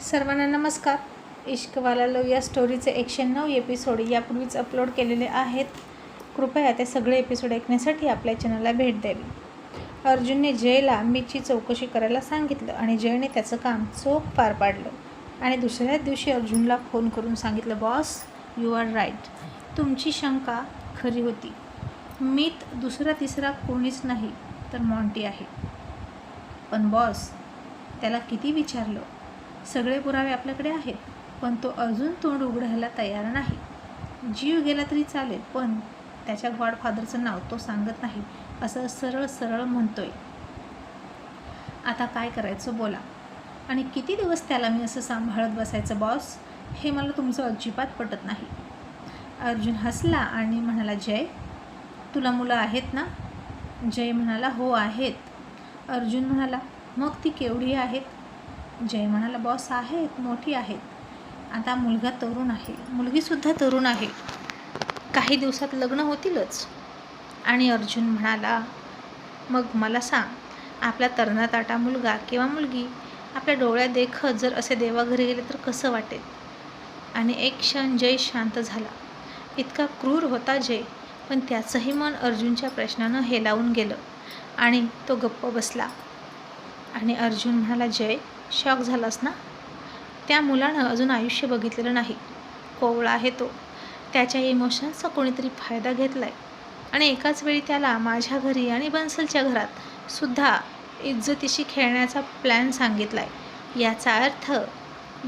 सर्वांना नमस्कार. इश्कवाला लव या स्टोरीचे एकशे नऊ एपिसोड यापूर्वीच अपलोड केलेले आहेत. कृपया ते सगळे एपिसोड ऐकण्यासाठी आपल्या चॅनलला भेट द्यावी. अर्जुनने जयला मीची चौकशी करायला सांगितलं आणि जयने त्याचं काम चोख पार पाडलं. आणि दुसऱ्याच दिवशी अर्जुनला फोन करून सांगितलं बॉस यू आर राईट तुमची शंका खरी होती. मीत दुसरा तिसरा कोणीच नाही तर मॉन्टी आहे. पण बॉस त्याला किती विचारलं? सगळे पुरावे आपल्याकडे आहेत पण तो अजून तोंड उघडायला तयार नाही. जीव गेला तरी चालेल पण त्याच्या गॉडफादरचं नाव तो सांगत नाही असं सरळ सरळ म्हणतोय. आता काय करायचं बोला. आणि किती दिवस त्याला मी असं सांभाळत बसायचं बॉस? हे मला तुमचं अजिबात पटत नाही. अर्जुन हसला आणि म्हणाला जय तुला मुलं आहेत ना? जय म्हणाला हो आहेत. अर्जुन म्हणाला मग ती केवढी आहेत? जय म्हणाला बॉस आहेत मोठी आहेत आता मुलगा तरुण आहे. मुलगीसुद्धा तरुण आहे. काही दिवसात लग्न होतीलच. आणि अर्जुन म्हणाला मग मला सांग आपला तरणाताटा मुलगा किंवा मुलगी आपल्या डोळ्या देखत जर असे देवाघरी गेले तर कसं वाटेल? आणि एक क्षण जय शांत झाला. इतका क्रूर होता जय पण त्याचंही मन अर्जुनच्या प्रश्नानं हेलावून गेलं आणि तो गप्प बसला. आणि अर्जुन म्हणाला जय शॉक झालास ना? त्या मुलानं अजून आयुष्य बघितलेलं नाही. कोवळा आहे तो. त्याच्या इमोशन्सचा कोणीतरी फायदा घेतला आहे आणि एकाच वेळी त्याला माझ्या घरी आणि बन्सलच्या घरात सुद्धा इज्जतीशी खेळण्याचा प्लॅन सांगितला आहे याचा अर्थ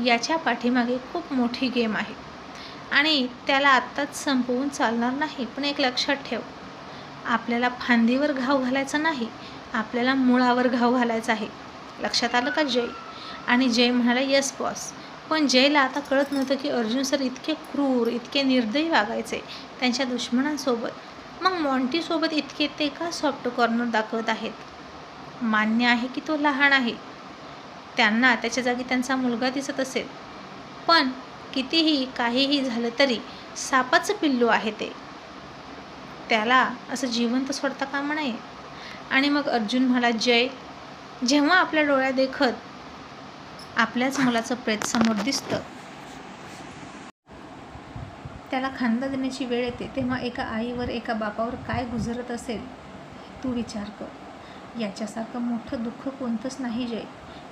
याच्या पाठीमागे खूप मोठी गेम आहे. आणि त्याला आत्ताच संपवून चालणार नाही पण एक लक्षात ठेव. आपल्याला फांदीवर घाव घालायचा नाही आपल्याला मुळावर घाव घालायचा आहे. लक्षात आलं का जय? आणि जय म्हणाला यस बॉस पण जयला आता कळत नव्हतं की अर्जुन सर इतके क्रूर इतके निर्दयी वागायचे त्यांच्या दुश्मनांसोबत. मग मॉन्टीसोबत इतके ते का सॉफ्ट कॉर्नर दाखवत आहेत? मान्य आहे की तो लहान आहे. त्यांना त्याच्या जागी त्यांचा मुलगा दिसत असेल. पण कितीही काहीही झालं तरी सापाचं पिल्लू आहे ते. त्याला असं जिवंत सोडता कामा नये. आणि मग अर्जुन म्हणाला जय. जेव्हा आपल्या डोळ्या देखत आपल्याच मुलाचं प्रेत समोर दिसतं. त्याला खांदा देण्याची वेळ येते तेव्हा एका आईवर एका बापावर काय गुजरत असेल तू विचार कर. याच्यासारखं मोठं दुःख कोणतंच नाही जय.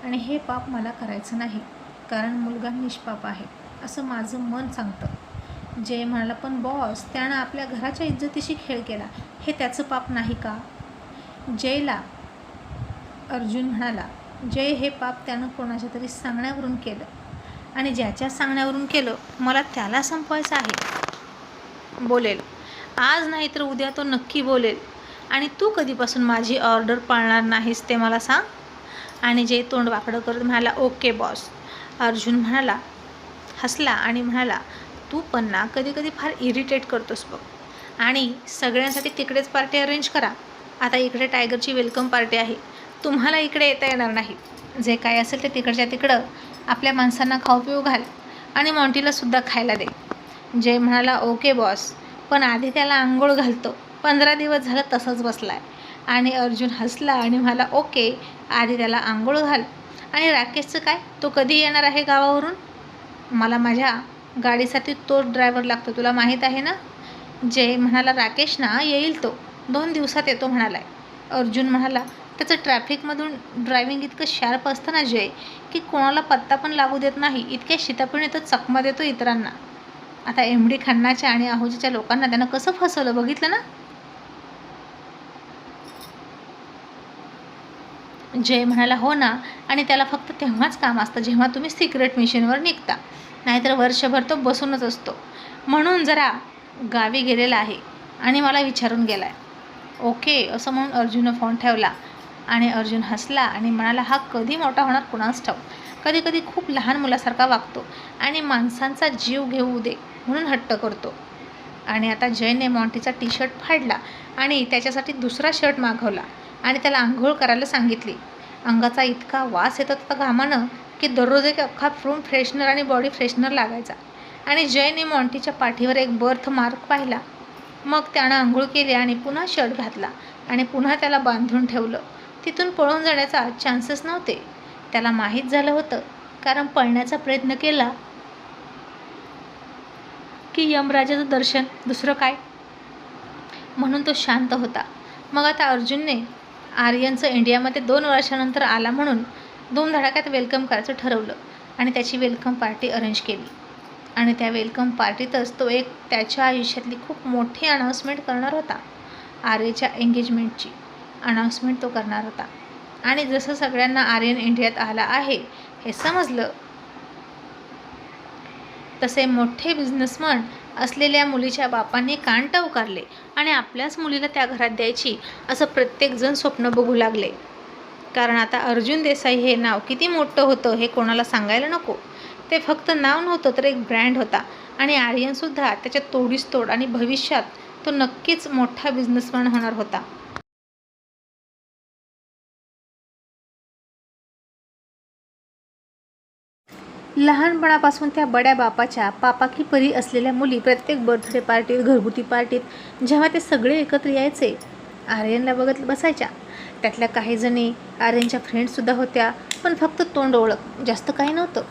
आणि हे पाप मला करायचं नाही कारण मुलगा निष्पाप आहे असं माझं मन सांगतं. जय म्हणाला पण बॉस त्यानं आपल्या घराच्या इज्जतीशी खेळ केला हे त्याचं पाप नाही का? जयला अर्जुन म्हणाला जय हे पाप त्यानं कोणाच्या तरी सांगण्यावरून केलं. आणि ज्याच्या सांगण्यावरून केलं मला त्याला संपवायचं आहे. बोलेल आज नाही तर उद्या तो नक्की बोलेल. आणि तू कधीपासून माझी ऑर्डर पाळणार नाहीस ते मला सांग. आणि जय तोंड वाकडं करत म्हणाला ओके बॉस. अर्जुन म्हणाला हसला आणि म्हणाला तू पण ना कधी कधी फार इरिटेट करतोस बघ. आणि सगळ्यांसाठी तिकडेच पार्टी अरेंज करा. आता इकडे टायगरची वेलकम पार्टी आहे. तुम्हाला इकडे येता येणार नाही. जे काय असेल ते तिकडच्या तिकडं आपल्या माणसांना खाऊ पिऊ घाल आणि मॉन्टीलासुद्धा खायला दे. जय म्हणाला ओके बॉस. पण आधी त्याला आंघोळ घालतो. पंधरा दिवस झालं तसंच बसला आहे आणि अर्जुन हसला आणि म्हणाला ओके. आधी त्याला आंघोळ घाल. आणि राकेशचं काय? तो कधी येणार आहे गावावरून? मला माझ्या गाडीसाठी तोच ड्रायव्हर लागतो तुला माहीत आहे ना? जय म्हणाला राकेश ना येईल तो. दोन दिवसात येतो म्हणाला आहे अर्जुन म्हणाला त्याचं ट्रॅफिकमधून ड्रायव्हिंग इतकं शार्प असतं ना जय की कोणाला पत्ता पण लागू देत नाही. इतक्या शितापणे तो चकमा देतो इतरांना. आता एम डी खन्नाच्या आणि आहुजीच्या लोकांना त्यानं कसं फसवलं बघितलं ना? जय म्हणाला हो ना. आणि त्याला फक्त तेव्हाच काम असतं जेव्हा तुम्ही सिक्रेट मिशनवर निघता. नाहीतर वर्षभर तो बसूनच असतो. म्हणून जरा गावी गेलेला आहे आणि मला विचारून गेला आहे ओके असं म्हणून अर्जुननं फोन ठेवला. आणि अर्जुन हसला आणि म्हणाला हा कधी मोठा होणार? कुणास ठाऊ कधी कधी खूप लहान मुलासारखा वागतो आणि माणसांचा जीव घेऊ दे म्हणून हट्ट करतो. आणि आता जयने मॉन्टीचा टी शर्ट फाडला आणि त्याच्यासाठी दुसरा शर्ट मागवला आणि त्याला आंघोळ करायला सांगितली. अंगाचा इतका वास येत होता घामानं की दररोज एक अख्खा रूम फ्रेशनर आणि बॉडी फ्रेशनर लागायचा. आणि जयने मॉन्टीच्या पाठीवर एक बर्थ मार्क पाहिला. मग त्यानं आंघोळ केली आणि पुन्हा शर्ट घातला आणि पुन्हा त्याला बांधून ठेवलं. तिथून पळून जाण्याचा चान्सेस नव्हते. त्याला माहीत झालं होतं कारण पळण्याचा प्रयत्न केला की यमराजाचं दर्शन दुसरं काय? म्हणून तो शांत होता. मग आता अर्जुनने आर्यनचं इंडियामध्ये दोन वर्षानंतर आला म्हणून दोन धडाक्यात वेलकम करायचं ठरवलं आणि त्याची वेलकम पार्टी अरेंज केली. आणि त्या वेलकम पार्टीतच तो एक त्याच्या आयुष्यातली खूप मोठी अनाऊन्समेंट करणार होता आर्यच्या एंगेजमेंटची अनाऊन्समेंट तो करणार होता. आणि जसं सगळ्यांना आर्यन इंडियात आला आहे हे समजलं. तसे मोठे बिझनेसमन असलेल्या मुलीच्या बापांनी कान टवकारले आणि आपल्याच मुलीला त्या घरात द्यायची असं प्रत्येकजण स्वप्न बघू लागले. कारण आता अर्जुन देसाई हे नाव किती मोठं होतं हे कोणाला सांगायला नको. ते फक्त नाव नव्हतं तर एक ब्रँड होता. आणि आर्यनसुद्धा त्याच्या तोडीस तोड आणि भविष्यात तो नक्कीच मोठा बिझनेसमॅन होणार होता. लहानपणापासून त्या बड्या बापाच्या पापाकी परी असलेल्या मुली प्रत्येक बर्थडे पार्टीत घरगुती पार्टीत जेव्हा ते सगळे एकत्र यायचे आर्यनला बघत बसायच्या. त्यातल्या काही जणी आर्यनच्या फ्रेंडसुद्धा होत्या पण फक्त तोंड ओळख जास्त काही नव्हतं.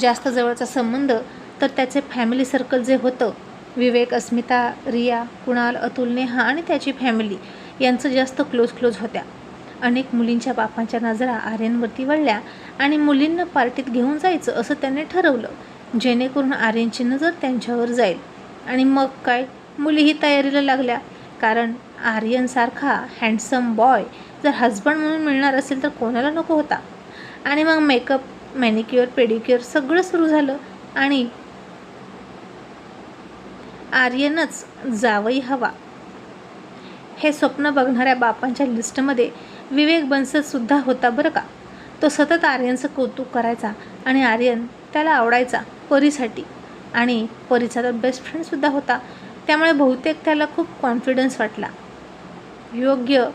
जास्त जवळचा संबंध तर त्याचे फॅमिली सर्कल जे होतं विवेक अस्मिता रिया कुणाल अतुल नेहा आणि त्याची फॅमिली यांचं जास्त क्लोज क्लोज होत्या. अनेक मुलींच्या बापांच्या नजरा आर्यनवरती वळल्या आणि मुलींना पार्टीत घेऊन जायचं असं त्याने ठरवलं. जेणेकरून आर्यनची नजर त्यांच्यावर जाईल. आणि मग काय? मुलीही तयारीला लागल्या. कारण आर्यनसारखा हँडसम बॉय जर हजबंड म्हणून मिळणार असेल तर कोणाला नको होता? आणि मग मेकअप मॅनिक्युअर पेडिक्युअर सगळं सुरू झालं. आणि आर्यनच जावई हवा. हे स्वप्न बघणाऱ्या बापांच्या लिस्टमध्ये विवेक बन्सलसुद्धा होता बरं का. तो सतत आर्यनचं कौतुक करायचा आणि आर्यन त्याला आवडायचा परीसाठी. आणि परीचा तर बेस्ट फ्रेंडसुद्धा होता. त्यामुळे बहुतेक त्याला खूप कॉन्फिडन्स वाटला. योग्य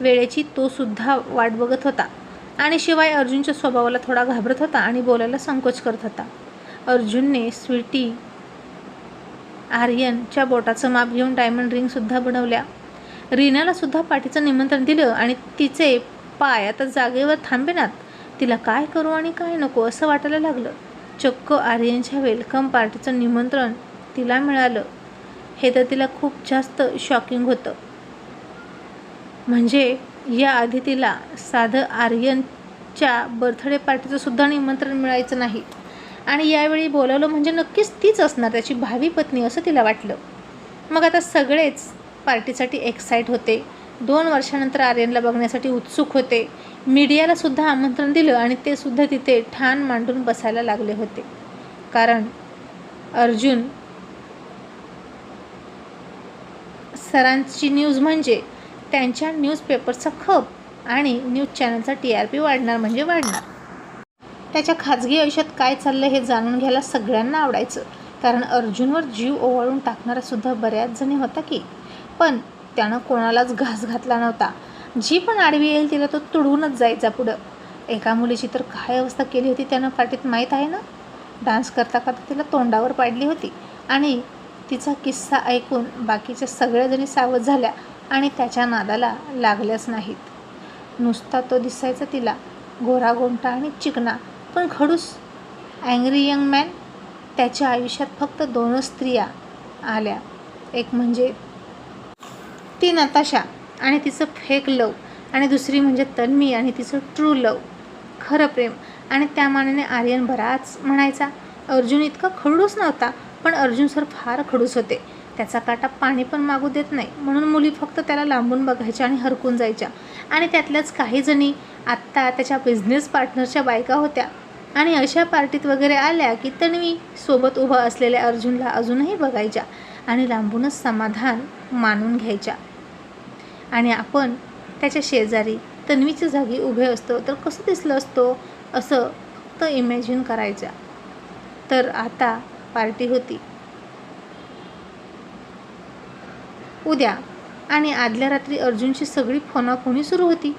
वेळेची तोसुद्धा वाट बघत होता. आणि शिवाय अर्जुनच्या स्वभावाला थोडा घाबरत होता आणि बोलायला संकोच करत होता. अर्जुनने स्वीटी आर्यनच्या बोटाचं माप घेऊन डायमंड रिंगसुद्धा बनवल्या. रीनाला सुद्धा पाठीचं निमंत्रण दिलं आणि तिचे पाय आता जागेवर थांबेनात. तिला काय करू आणि काय नको असं वाटायला लागलं. चक्क आर्यनच्या वेलकम पार्टीचं निमंत्रण तिला मिळालं. हे तर तिला खूप जास्त शॉकिंग होतं. म्हणजे याआधी तिला साधं आर्यनच्या बर्थडे पार्टीचं सुद्धा निमंत्रण मिळायचं नाही. आणि यावेळी बोलावलं म्हणजे नक्कीच तीच असणार त्याची भावी पत्नी असं तिला वाटलं. मग आता सगळेच पार्टीसाठी एक्साईट होते. दोन वर्षानंतर आर्यनला बघण्यासाठी उत्सुक होते. मीडियाला सुद्धा आमंत्रण दिलं आणि ते सुद्धा तिथे ठाण मांडून बसायला लागले होते. कारण अर्जुन सरांची न्यूज म्हणजे त्यांच्या न्यूजपेपरचा खप आणि न्यूज चॅनलचा टी आर पी वाढणार म्हणजे वाढणार. त्याच्या खाजगी आयुष्यात काय चाललं हे जाणून घ्यायला सगळ्यांना आवडायचं. कारण अर्जुनवर जीव ओवाळून टाकणारा सुद्धा बऱ्याच जणी होता की? पण त्यानं कोणालाच घास घातला नव्हता. जी पण आडवी येईल तिला तो तुडवूनच जायचा पुढं. एका मुलीची तर काय अवस्था केली होती त्यानं पाठीत माहीत आहे ना? डान्स करता करता तिला तोंडावर पाडली होती. आणि तिचा किस्सा ऐकून बाकीच्या सगळ्याजणी सावध झाल्या आणि त्याच्या नादाला लागल्याच नाहीत. नुसता तो दिसायचा तिला गोरा गोंटा आणि चिकना पण खडूस. अँग्री यंग मॅन त्याच्या आयुष्यात फक्त दोनच स्त्रिया आल्या. एक म्हणजे ती नताशा आणि तिचं फेक लव आणि दुसरी म्हणजे तन्मी आणि तिचं ट्रू लव खरं प्रेम. आणि त्या मानाने आर्यन बराच म्हणायचा अर्जुन इतका खडूस नव्हता पण अर्जुन सर फार खडूस होते. त्याचा काटा पाणी पण मागू देत नाही. म्हणून मुली फक्त त्याला लांबून बघायच्या आणि हरकून जायच्या. आणि त्यातल्याच काही जणी आत्ता त्याच्या बिझनेस पार्टनरच्या बायका होत्या. आणि अशा पार्टीत वगैरे आल्या की तन्वी सोबत उभा असलेल्या अर्जुनला अजूनही बघायच्या आणि लांबूनच समाधान मानून घ्यायच्या. आणि आपण त्याच्या शेजारी तन्वीच्या जागी उभे असतो तर कसं दिसलं असतो असं फक्त इमॅजिन करायचं. तर आता पार्टी होती. उद्या आणि आदल्या रात्री अर्जुनची सगळी फोनाफोनी सुरू होती?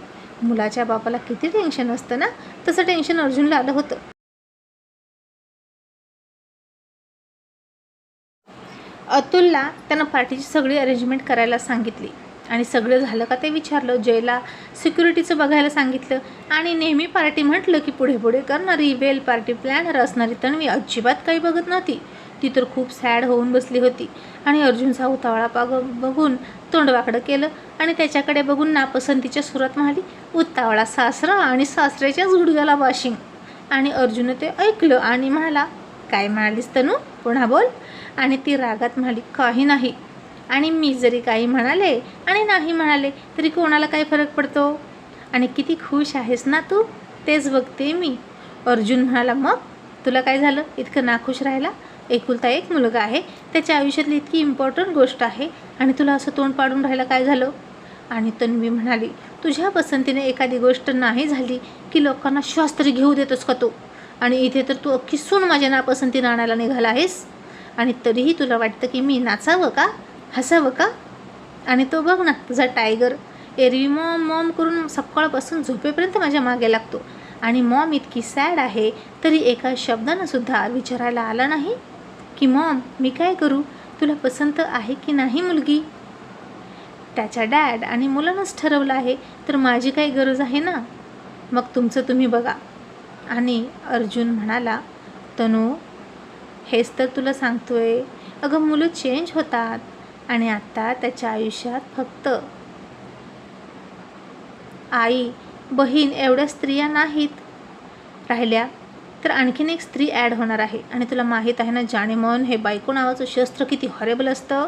मुलाच्या बापाला किती टेन्शन असतं ना? तसं टेन्शन अर्जुनला आलं होतं. अतुलला त्यानं पार्टीची सगळी अरेंजमेंट करायला सांगितली. आणि सगळं झालं का ते विचारलं. जयला सिक्युरिटीचं बघायला सांगितलं. आणि नेहमी पार्टी म्हटलं की पुढे पुढे करणारी वेल पार्टी प्लॅनर असणारी तन्वी अजिबात काही बघत नव्हती. ती तर खूप सॅड होऊन बसली होती. आणि अर्जुनचा उतावळा पाग बघून तोंडवाकडं केलं आणि त्याच्याकडे बघून नापसंतीच्या सुरात म्हणाली उतावळा सासरा आणि सासऱ्याच्याच गुडघ्याला वाशिंग आणि अर्जुन ते ऐकलं आणि म्हणाला काय म्हणालीस तनू? पुन्हा बोल. आणि ती रागात म्हणाली काही नाही. आणि मी जरी काही म्हणाले आणि नाही म्हणाले तरी कोणाला काय फरक पडतो? आणि किती खुश आहेस ना तू? तेच बघते मी. अर्जुन म्हणाला मग? तुला काय झालं? इतकं नाखुश राहिला एकुलता एक मुलगा आहे. त्याच्या आयुष्यातली इतकी इम्पॉर्टंट गोष्ट आहे. आणि तुला असं तोंड पाडून राहायला काय झालं? आणि तन्वी म्हणाली तुझ्या पसंतीने एखादी गोष्ट नाही झाली की लोकांना श्वास तरी घेऊ देतोस का तू? आणि इथे तर तू अख्खी सून माझ्या नापसंतीनं आणायला निघाला आहेस. आणि तरीही तुला वाटतं की मी नाचावं का? हसावं का? आणि तो बघ ना तुझा टायगर एरवी मॉम मॉम करून सकाळपासून झोपेपर्यंत माझ्या मागे लागतो. आणि मॉम इतकी सॅड आहे तरी एका शब्दानं सुद्धा विचारायला आला नाही की मॉम मी काय करू? तुला पसंत आहे की नाही मुलगी? त्याच्या डॅड आणि मुलानंच ठरवलं आहे तर माझी काही गरज आहे ना? मग तुमचं तुम्ही बघा. आणि अर्जुन म्हणाला तनू हेच तर तुला सांगतोय. अगं मुलं चेंज होतात. आणि आत्ता त्याच्या आयुष्यात फक्त आई बहीण एवढ्या स्त्रिया नाहीत. राहिल्या तर आणखीन एक स्त्री ॲड होणार आहे. आणि तुला माहीत आहे ना जाणे मन हे बायको नावाचं शस्त्र किती हॉरेबल असतं.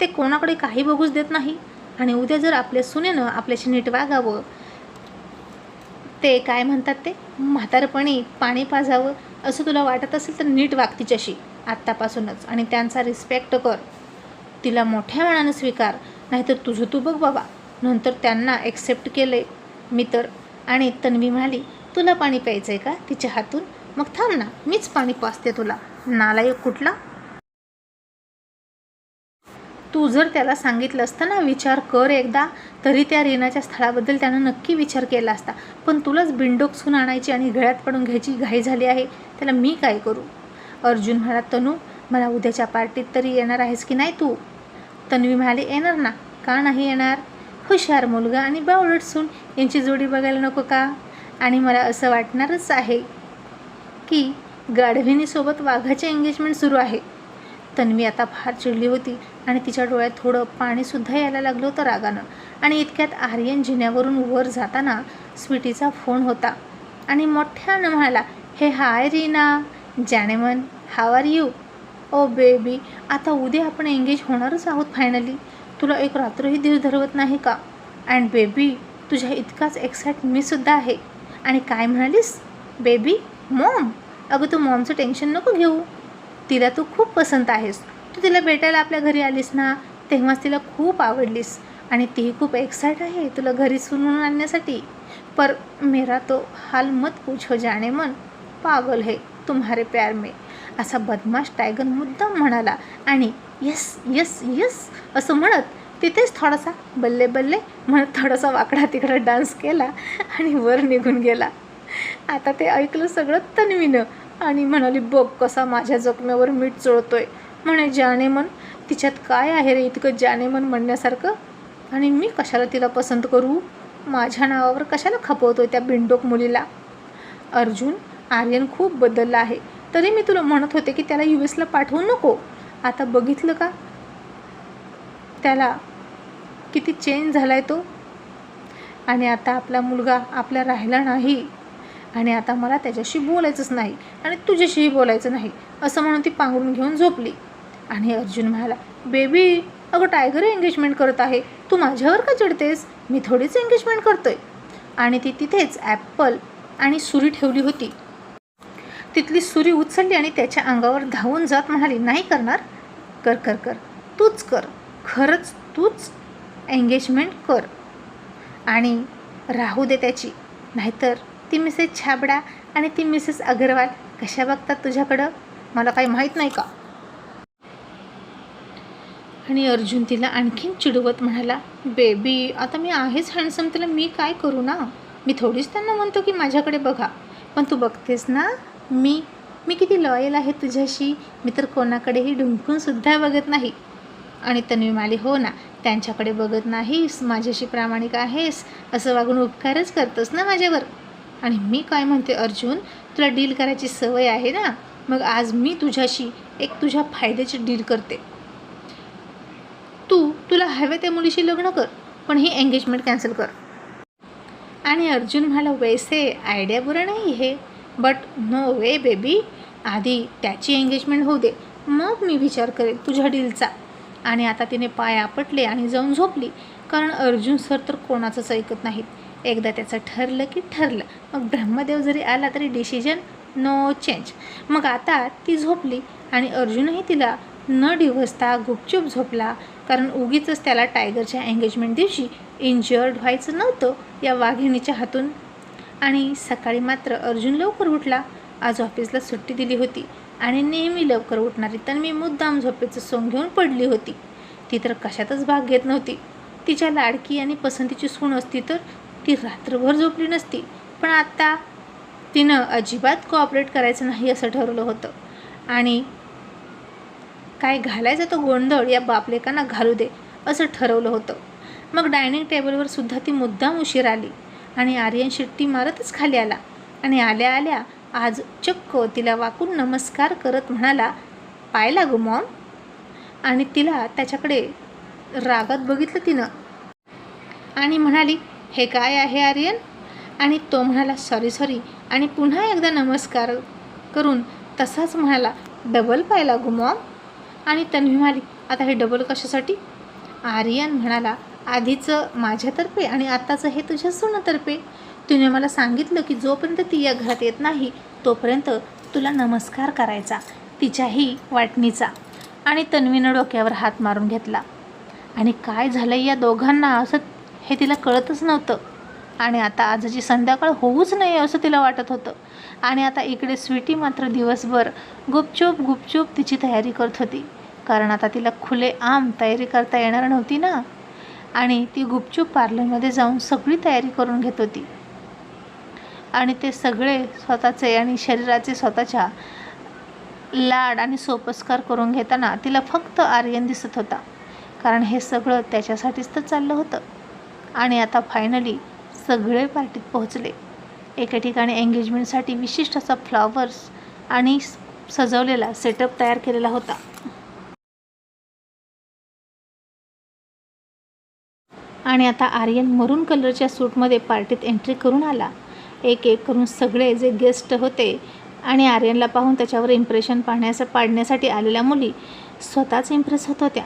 ते कोणाकडे काही बघूच देत नाही. आणि उद्या जर आपल्या सुनेनं आपल्याशी नीट वागावं ते काय म्हणतात ते? म्हातारपणी पाणी पाजावं असं तुला वाटत असेल तर नीट वाग तिच्याशी आत्तापासूनच. आणि त्यांचा रिस्पेक्ट कर. तिला मोठ्या मनानं स्वीकार नाहीतर तुझं तू बघ बाबा. नंतर त्यांना एक्सेप्ट केले. मी तर आणि तन्वी म्हणाली तुला पाणी प्यायचं आहे का? तिच्या हातून? मग थांब ना मीच पाणी पाचते तुला. नालायक कुठला? तू जर त्याला सांगितलं असतं ना विचार कर एकदा तरी त्या रिनाच्या स्थळाबद्दल त्यानं नक्की विचार केला असता. पण तुलाच बिंडोकसून आणायची आणि गळ्यात पडून घ्यायची घाई झाली आहे त्याला मी काय करू? अर्जुन म्हणा तनू मला उद्याच्या पार्टीत तरी येणार आहेस की नाही तू? तन्वी म्हणाली येणार ना? का नाही येणार? हुशार मुलगा आणि बावळट सून यांची जोडी बघायला नको का? आणि मला असं वाटणारच आहे की गाढविणीसोबत वाघाचे एंगेजमेंट सुरू आहे. तन्वी आता फार चिडली होती आणि तिच्या डोळ्यात थोडं पाणीसुद्धा यायला लागलं होतं रागानं. आणि इतक्यात आर्यन जिन्यावरून वर जाताना स्वीटीचा फोन होता आणि मोठ्यानं म्हणाला हे हाय रीना जॅनेमन how are you oh baby आता उद्या आपण एंगेज होणारच आहोत फायनली तुला एक रात्रही दिवस धरवत नाही का? अँड बेबी तुझ्या इतकाच एक्साइट मी सुद्धा आहे. आणि काय म्हणालीस? बेबी मॉम अगं तू मॉमचं टेन्शन नको घेऊ. तिला तू खूप पसंत आहेस. तू तिला भेटायला आपल्या घरी आलीस ना तेव्हाच तिला खूप आवडलीस. आणि तीही खूप एक्साइट आहे तुला घरी सुनून आणण्यासाठी. पर मेरा तो हाल मत पूछो जाणे मन. पागल है तुम्हारे प्यार में. असा बदमाश टायगर मुद्दाम म्हणाला आणि यस यस यस असं म्हणत तिथेच थोडासा बल्ले बल्ले म्हणत थोडासा वाकडा तिकडा डान्स केला आणि वर निघून गेला. आता ते ऐकलं सगळं तन्वीनं आणि म्हणाली बघ कसा माझ्या जखमेवर मीठ चोळतोय. म्हणे जाणे मन तिच्यात काय आहे रे इतकं जाणे मन म्हणण्यासारखं? आणि मी कशाला तिला पसंत करू? माझ्या नावावर कशाला खपवतोय त्या बिंडोक मुलीला? अर्जुन आर्यन खूप बदलला आहे. तरी मी तुला म्हणत होते की त्याला यू एसला पाठवू नको. आता बघितलं का? त्याला किती चेंज झाला आहे तो. आणि आता आपला मुलगा आपला राहिला नाही. आणि आता मला त्याच्याशी बोलायचंच नाही आणि तुझ्याशीही बोलायचं नाही असं म्हणून ती पांघरून घेऊन झोपली. आणि अर्जुन म्हणाला बेबी अगं टायगर एंगेजमेंट करत आहे. तू माझ्यावर का चिडतेस? मी थोडीच एंगेजमेंट करतोय. आणि ती तिथेच ॲपल आणि सुरी ठेवली होती. तिथली सुरी उचलली आणि त्याच्या अंगावर धावून जात म्हणाली नाही करणार. कर कर कर. तूच कर. खरंच तूच एंगेजमेंट कर. आणि राहू दे त्याची. नाहीतर ती मिसेस छाबडा आणि ती मिसेस अग्रवाल कशा बघतात तुझ्याकडं? मला काही माहीत नाही का? आणि अर्जुन तिला आणखीन चिडवत म्हणाला बेबी आता मी आहेच हँडसम तिला मी काय करू ना? मी थोडीच त्यांना म्हणतो की माझ्याकडे बघा. पण तू बघतेस ना? मी मी किती लॉयल आहे तुझ्याशी? मी तर कोणाकडेही ढुंकूनसुद्धा बघत नाही. आणि तन्वी म्हणाली हो ना त्यांच्याकडे बघत नाहीस माझ्याशी प्रामाणिक आहेस असं वागून उपकारच करतोस ना माझ्यावर? आणि मी काय म्हणते अर्जुन तुला डील करायची सवय आहे ना? मग आज मी तुझ्याशी एक तुझ्या फायद्याची डील करते. तू तुला हवे त्या मुलीशी लग्न कर पण ही एंगेजमेंट कॅन्सल कर. आणि अर्जुन म्हणाला वैसे आयडिया बुरा नाही हे. बट नो वे बेबी आधी त्याची एंगेजमेंट होऊ दे. मग मी विचार करेन तुझ्या डीलचा आणि आता तिने पाय आपटले आणि जाऊन झोपली. कारण अर्जुन सर तर कोणाचंच ऐकत नाहीत. एकदा त्याचं ठरलं की ठरलं. मग ब्रह्मदेव जरी आला तरी डिसिजन नो चेंज मग आता ती झोपली आणि अर्जुनही तिला न डिवसता गुपचूप झोपला. कारण उगीच त्याला टायगरच्या एंगेजमेंट दिवशी इंजर्ड व्हायचं नव्हतं. या वाघिणीच्या हातून आणि सकाळी मात्र अर्जुन लवकर उठला. आज ऑफिसला सुट्टी दिली होती आणि नेहमी लवकर उठणारी तन्वी मुद्दाम झोपेचं सोंग घेऊन पडली होती. ती तर कशातच भाग घेत नव्हती. तिच्या लाडकी आणि पसंतीची सून असती तर ती रात्रभर झोपली नसती. पण आत्ता तिनं अजिबात कोऑपरेट करायचं नाही असं ठरवलं होतं. आणि काय घालायचा तो गोंधळ या बापलेकांना घालू दे असं ठरवलं होतं. मग डायनिंग टेबलवर सुद्धा ती मुद्दाम उशीर आली. आणि आर्यन शिट्टी मारतच खाली आला. आणि आल्या आल्या आज चक्क तिला वाकून नमस्कार करत म्हणाला पाय लागू मॉम? आणि तिला त्याच्याकडे रागात बघितलं तिनं. आणि म्हणाली हे काय आहे आर्यन? आणि तो म्हणाला सॉरी सॉरी. आणि पुन्हा एकदा नमस्कार करून तसाच म्हणाला डबल पाय लागू मॉम? आणि तन्वी म्हणाली आता हे डबल कशासाठी? आर्यन म्हणाला आधीचं माझ्यातर्फे आणि आत्ताचं हे तुझ्या सुनातर्फे. तिने मला सांगितलं की जोपर्यंत ती या घरात येत नाही तोपर्यंत तुला नमस्कार करायचा तिच्याही वाटणीचा. आणि तन्वीनं डोक्यावर हात मारून घेतला. आणि काय झालं या दोघांना असं हे तिला कळतच नव्हतं. आणि आता आजची संध्याकाळ होऊच नये असं तिला वाटत होतं. आणि आता इकडे स्वीटी मात्र दिवसभर गुपचूप गुपचूप तिची तयारी करत होती. कारण आता तिला खुले आम तयारी करता येणार नव्हती ना? आणि ती गुपचूप पार्लरमध्ये जाऊन सगळी तयारी करून घेत होती. आणि ते सगळे स्वतःचे आणि शरीराचे स्वतःच्या लाड आणि सोपस्कार करून घेताना तिला फक्त आर्यन दिसत होता. कारण हे सगळं त्याच्यासाठीच तर चाललं होतं. आणि आता फायनली सगळे पार्टीत पोहोचले. एका ठिकाणी एंगेजमेंटसाठी विशिष्ट असा फ्लॉवर्स आणि सजवलेला सेटअप तयार केलेला होता. आणि आता आर्यन मरून कलरच्या सूटमध्ये पार्टीत एंट्री करून आला. एक एक करून सगळे जे गेस्ट होते आणि आर्यनला पाहून त्याच्यावर इम्प्रेशन पाहण्यास पाडण्यासाठी आलेल्या मुली स्वतःच इम्प्रेस होत होत्या.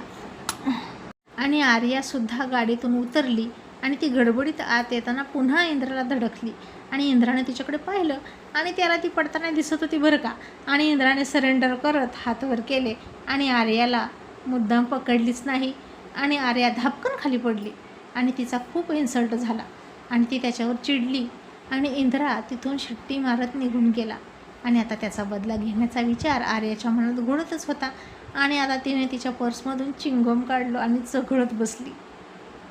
आणि आर्यासुद्धा गाडीतून उतरली आणि ती गडबडीत आत येताना पुन्हा इंद्राला धडकली. आणि इंद्राने तिच्याकडे पाहिलं आणि त्याला ती पडताना दिसत होती बरं का. आणि इंद्राने सरेंडर करत हात वर केले आणि आर्याला मुद्दाम पकडलीच नाही. आणि आर्या धापकन खाली पडली. आणि तिचा खूप इन्सल्ट झाला. आणि ती त्याच्यावर चिडली. आणि इंद्रा तिथून शिट्टी मारत निघून गेला. आणि आता त्याचा बदला घेण्याचा विचार आर्याच्या मनात घोळतच होता. आणि आता तिने तिच्या पर्समधून चिंगम काढलो आणि चघळत बसली.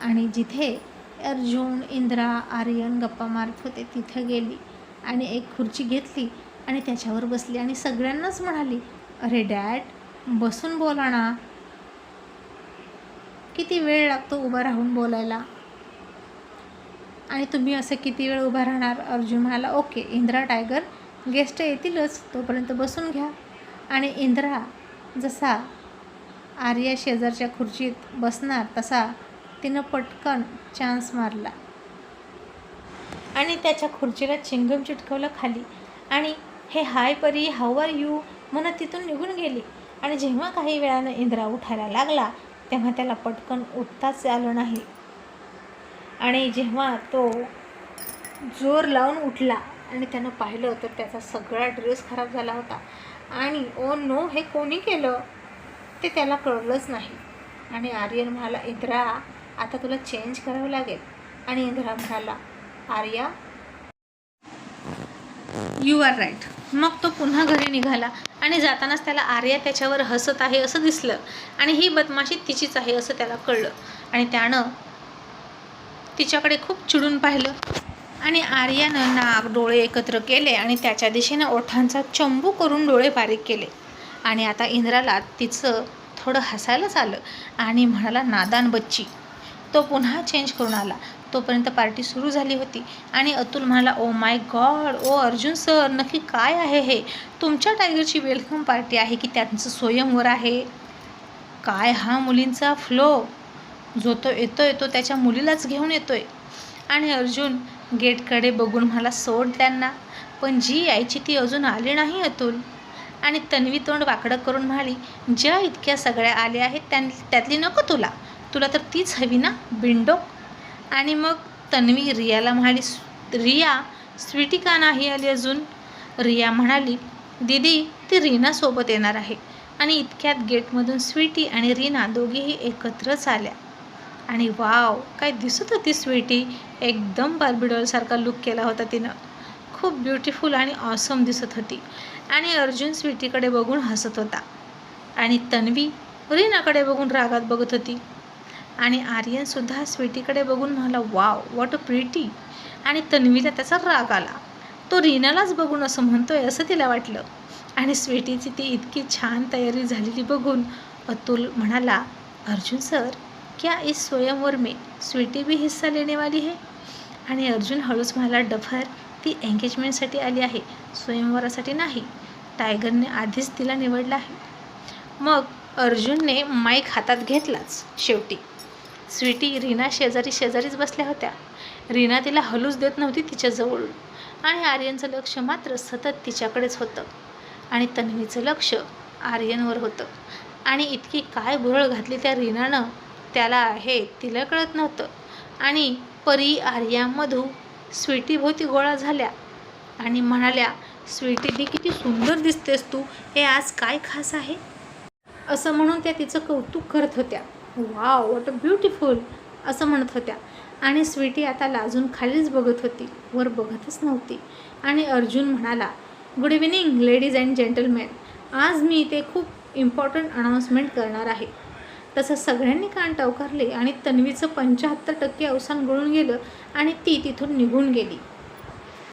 आणि जिथे अर्जुन इंद्रा आर्यन गप्पा मारत होते तिथे गेली. आणि एक खुर्ची घेतली आणि त्याच्यावर बसली. आणि सगळ्यांनाच म्हणाली अरे डॅड बसून बोला ना. किती वेळ लागतो उभा राहून बोलायला? आणि तुम्ही असं किती वेळ उभा राहणार? अर्जुन म्हणाला ओके इंद्रा टायगर गेस्ट येतीलच तोपर्यंत बसून घ्या. आणि इंद्रा जसा आर्या शेजारच्या खुर्चीत बसणार तसा तिनं पटकन चान्स मारला. आणि त्याच्या खुर्चीला चिंगम चिटकवलं खाली. आणि हे हाय परी हाऊ आर यू? म्हणत तिथून निघून गेली. आणि जेव्हा काही वेळानं इंद्रा उठायला लागला तेव्हा त्याला पटकन उठताच आलं नाही. आणि जेव्हा तो जोर लावून उठला आणि त्यानं पाहिलं तर त्याचा सगळा ड्रेस खराब झाला होता. आणि ओ नो हे कोणी केलं? ते त्याला कळलंच नाही. आणि आर्यन म्हणाला इंद्रा आता तुला चेंज करावं लागेल. आणि इंद्रा म्हणाला आर्या यू आर राईट मग तो पुन्हा घरी निघाला आणि जातानाच त्याला आर्या त्याच्यावर हसत आहे असं दिसलं. आणि ही बदमाशी तिचीच आहे असं त्याला कळलं. आणि त्यानं तिच्याकडे खूप चिडून पाहिलं. आणि आर्यानं नाक डोळे एकत्र केले आणि त्याच्या दिशेनं ओठांचा चंबू करून डोळे बारीक केले. आणि आता इंद्राला तिचं थोडं हसायलाच आलं. आणि म्हणाला नादान बच्ची. तो पुन्हा चेंज करून आला. तोपर्यंत पार्टी सुरू झाली होती. आणि अतुल म्हणाला oh my God oh Arjun sir नक्की काय आहे हे? तुमच्या टायगरची वेलकम पार्टी आहे की त्यांचं स्वयंवर आहे? काय हा मुलींचा फ्लो जो तो येतोय तो त्याच्या मुलीलाच घेऊन येतोय. आणि अर्जुन गेटकडे बघून मला सोड त्यांना पण जी यायची ती अजून आली नाही अतुल. आणि तन्वी तोंड वाकडं करून म्हणाली ज्या इतक्या सगळ्या आल्या आहेत त्यां त्यातली नको तुला. तुला तर तीच हवी ना बिंडो आणि मग तन्वी रियाला म्हणाली रिया स्वीटी का नाही आली अजून? रिया म्हणाली दीदी ती रीनासोबत येणार आहे. आणि इतक्यात गेटमधून स्वीटी आणि रीना दोघीही एकत्रच आल्या. आणि वाव काय दिसत होती स्वीटी. एकदम बार्बीडॉलसारखा लुक केला होता तिनं. खूप ब्युटिफुल आणि ऑसम दिसत होती. आणि अर्जुन स्वीटीकडे बघून हसत होता. आणि तन्वी रीनाकडे बघून रागात बघत होती. आणि आर्यनसुद्धा स्वीटीकडे बघून म्हणाला वाव वॉट अ प्रिटी आणि तन्वीला त्याचा राग आला. तो रीनालाच बघून असं म्हणतोय असं तिला वाटलं. आणि स्वीटीची ती इतकी छान तयारी झालेली बघून अतुल म्हणाला अर्जुन सर क्या इस स्वयंवर में स्वीटी भी हिस्सा लेने वाली है? आणि अर्जुन हळूच म्हणाला डफर ती एंगेजमेंटसाठी आली आहे स्वयंवरासाठी नाही. टायगरने आधीच तिला निवडलं आहे. मग अर्जुनने माईक हातात घेतलाच शेवटी. स्वीटी रीना शेजारी शेजारीच बसल्या होत्या. रीना तिला हलूच देत नव्हती तिच्याजवळून. आणि आर्यनचं लक्ष मात्र सतत तिच्याकडेच होतं. आणि तन्वीचं लक्ष आर्यनवर होतं. आणि इतकी काय भुरळ घातली त्या रीनानं त्याला आहे तिला कळत नव्हतं. आणि परी आर्या मधू स्वीटीभोवती गोळा झाल्या. आणि म्हणाल्या स्वीटी दी किती सुंदर दिसतेस तू. हे आज काय खास आहे? असं म्हणून त्या तिचं कौतुक करत होत्या. वाव वॉट अ ब्युटिफुल असं म्हणत होत्या. आणि स्वीटी आता लाजून खालीच बघत होती वर बघतच नव्हती. आणि अर्जुन म्हणाला good evening ladies and gentleman आज मी इथे खूप इम्पॉर्टंट अनाऊन्समेंट करणार आहे. तसं सगळ्यांनी कान टवकारले आणि तन्वीचं पंच्याहत्तर टक्के अवसान गळून गेलं आणि ती तिथून निघून गेली.